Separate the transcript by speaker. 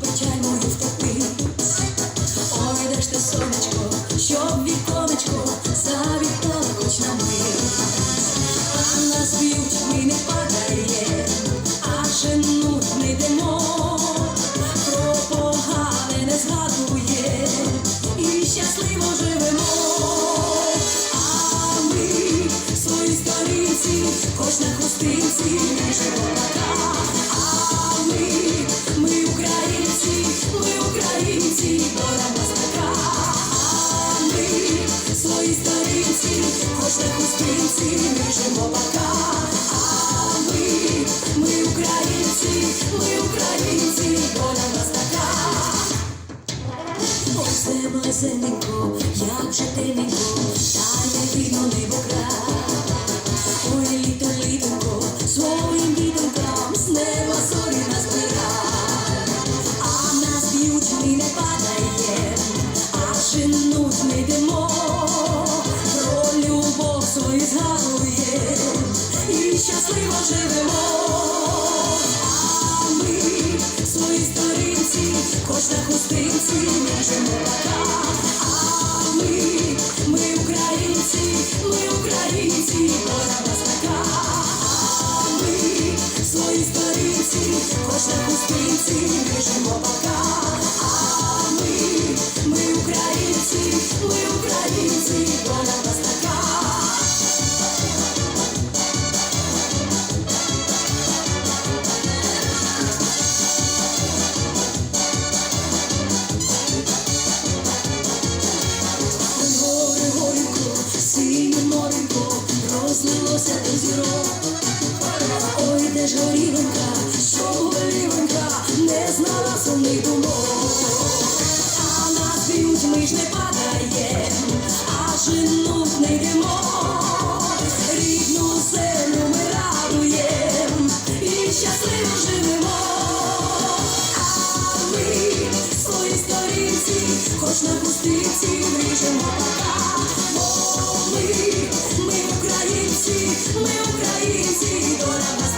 Speaker 1: печаль мою втопи. Ой, сонечко, щоб віконечко завітало хоч на мить. А нас б'ють, не падає, а женуть не йдемо. Про погане не згадує і щасливо живемо. А ми в своїй сторінці, хоч хустинці, не живемо хоч на хустинці, не пока. А ми, ми українці, ми українці, доля нас така. Ой, земле, земенько, як же темненько, сторінці, хоч на хустинці, не пока. А ми, ми українці, ми українці, ми, українці, ми українці, доля